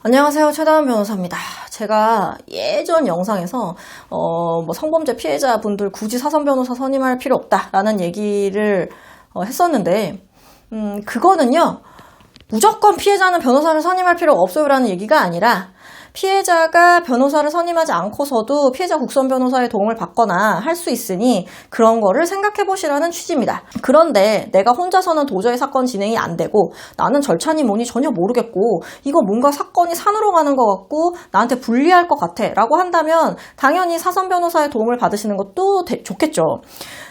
안녕하세요. 최다은 변호사입니다. 제가 예전 영상에서, 어, 뭐 성범죄 피해자분들 굳이 사선 변호사 선임할 필요 없다라는 얘기를 어, 했었는데, 음, 그거는요, 무조건 피해자는 변호사를 선임할 필요 없어요라는 얘기가 아니라, 피해자가 변호사를 선임하지 않고서도 피해자 국선 변호사의 도움을 받거나 할 수 있으니 그런 거를 생각해 보시라는 취지입니다. 그런데 내가 혼자서는 도저히 사건 진행이 안 되고 나는 절차니 뭐니 전혀 모르겠고 이거 뭔가 사건이 산으로 가는 것 같고 나한테 불리할 것 같아 라고 한다면 당연히 사선 변호사의 도움을 받으시는 것도 대- 좋겠죠.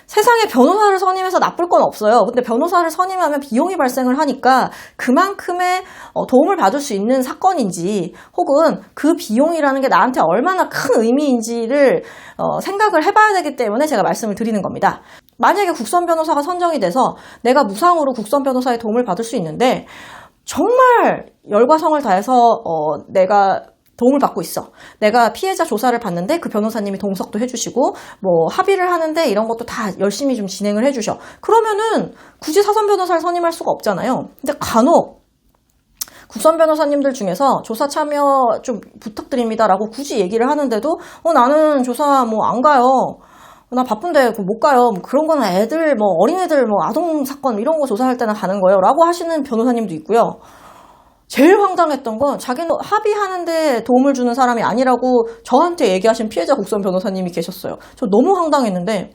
세상에 변호사를 선임해서 나쁠 건 없어요. 근데 변호사를 선임하면 비용이 발생을 하니까 그만큼의 어, 도움을 받을 수 있는 사건인지 혹은 그 비용이라는 게 나한테 얼마나 큰 의미인지를 어, 생각을 해봐야 되기 때문에 제가 말씀을 드리는 겁니다. 만약에 국선 변호사가 선정이 돼서 내가 무상으로 국선 변호사의 도움을 받을 수 있는데 정말 열과 성을 다해서 어, 내가 도움을 받고 있어. 내가 피해자 조사를 받는데 그 변호사님이 동석도 해주시고 뭐 합의를 하는데 이런 것도 다 열심히 좀 진행을 해주셔. 그러면은 굳이 사선 변호사를 선임할 수가 없잖아요. 근데 간혹 국선 변호사님들 중에서 조사 참여 좀 부탁드립니다라고 굳이 얘기를 하는데도 어 나는 조사 뭐 안 가요. 나 바쁜데 그못 가요. 뭐 그런 거는 애들 뭐 어린애들 뭐 아동 사건 이런 거 조사할 때나 가는 거예요 라고 하시는 변호사님도 있고요. 제일 황당했던 건 자기는 합의하는데 도움을 주는 사람이 아니라고 저한테 얘기하신 피해자 국선 변호사님이 계셨어요. 저 너무 황당했는데,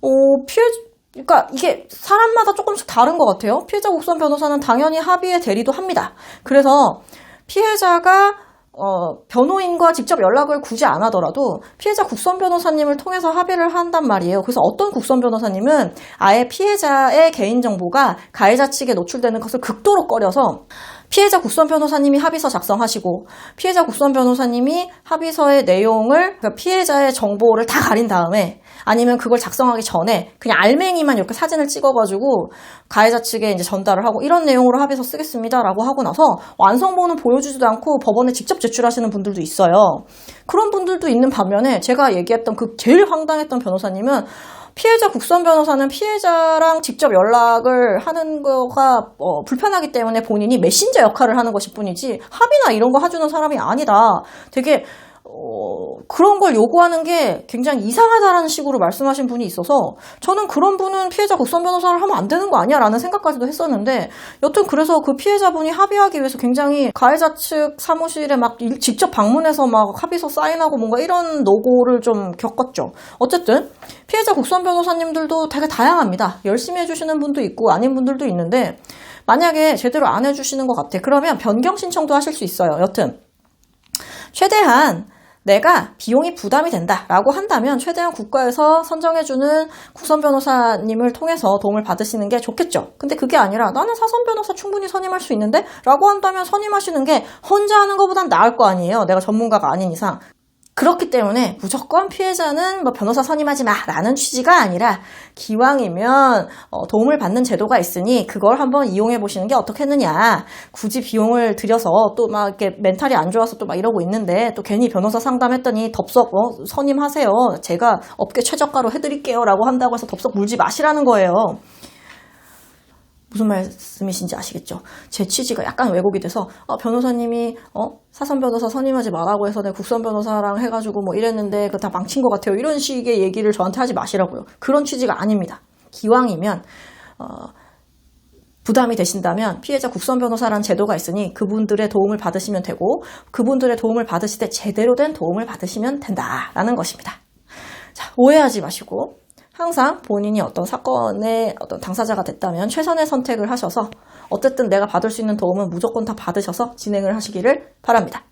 어, 피해, 그러니까 이게 사람마다 조금씩 다른 것 같아요. 피해자 국선 변호사는 당연히 합의에 대리도 합니다. 그래서 피해자가 어, 변호인과 직접 연락을 굳이 안 하더라도 피해자 국선 변호사님을 통해서 합의를 한단 말이에요. 그래서 어떤 국선 변호사님은 아예 피해자의 개인정보가 가해자 측에 노출되는 것을 극도로 꺼려서 피해자 국선 변호사님이 합의서 작성하시고 피해자 국선 변호사님이 합의서의 내용을 그러니까 피해자의 정보를 다 가린 다음에 아니면 그걸 작성하기 전에 그냥 알맹이만 이렇게 사진을 찍어가지고 가해자 측에 이제 전달을 하고 이런 내용으로 합의서 쓰겠습니다라고 하고 나서 완성본은 보여주지도 않고 법원에 직접 제출하시는 분들도 있어요. 그런 분들도 있는 반면에 제가 얘기했던 그 제일 황당했던 변호사님은 피해자 국선 변호사는 피해자랑 직접 연락을 하는 거가 어, 불편하기 때문에 본인이 메신저 역할을 하는 것일 뿐이지 합의나 이런 거 해주는 사람이 아니다. 되게 어, 그런 걸 요구하는 게 굉장히 이상하다라는 식으로 말씀하신 분이 있어서 저는 그런 분은 피해자 국선 변호사를 하면 안 되는 거 아니야 라는 생각까지도 했었는데 여튼 그래서 그 피해자분이 합의하기 위해서 굉장히 가해자 측 사무실에 막 일- 직접 방문해서 막 합의서 사인하고 뭔가 이런 노고를 좀 겪었죠. 어쨌든 피해자 국선 변호사님들도 되게 다양합니다. 열심히 해주시는 분도 있고 아닌 분들도 있는데 만약에 제대로 안 해주시는 것 같아. 그러면 변경 신청도 하실 수 있어요. 여튼 최대한 내가 비용이 부담이 된다라고 한다면 최대한 국가에서 선정해주는 국선 변호사님을 통해서 도움을 받으시는 게 좋겠죠. 근데 그게 아니라 나는 사선 변호사 충분히 선임할 수 있는데? 라고 한다면 선임하시는 게 혼자 하는 것보단 나을 거 아니에요. 내가 전문가가 아닌 이상. 그렇기 때문에 무조건 피해자는 뭐 변호사 선임하지 마 라는 취지가 아니라 기왕이면 어, 도움을 받는 제도가 있으니 그걸 한번 이용해 보시는 게 어떻겠느냐. 굳이 비용을 들여서 또 막 이렇게 멘탈이 안 좋아서 또 막 이러고 있는데 또 괜히 변호사 상담했더니 덥석 어, 선임하세요. 제가 업계 최저가로 해드릴게요 라고 한다고 해서 덥석 물지 마시라는 거예요. 무슨 말씀이신지 아시겠죠? 제 취지가 약간 왜곡이 돼서 어, 변호사님이 어, 사선 변호사 선임하지 말라고 해서 내가 국선 변호사랑 해가지고 뭐 이랬는데 그다 망친 것 같아요. 이런 식의 얘기를 저한테 하지 마시라고요. 그런 취지가 아닙니다. 기왕이면 어, 부담이 되신다면 피해자 국선 변호사라는 제도가 있으니 그분들의 도움을 받으시면 되고 그분들의 도움을 받으실 때 제대로 된 도움을 받으시면 된다라는 것입니다. 자, 오해하지 마시고 항상 본인이 어떤 사건의 어떤 당사자가 됐다면 최선의 선택을 하셔서 어쨌든 내가 받을 수 있는 도움은 무조건 다 받으셔서 진행을 하시기를 바랍니다.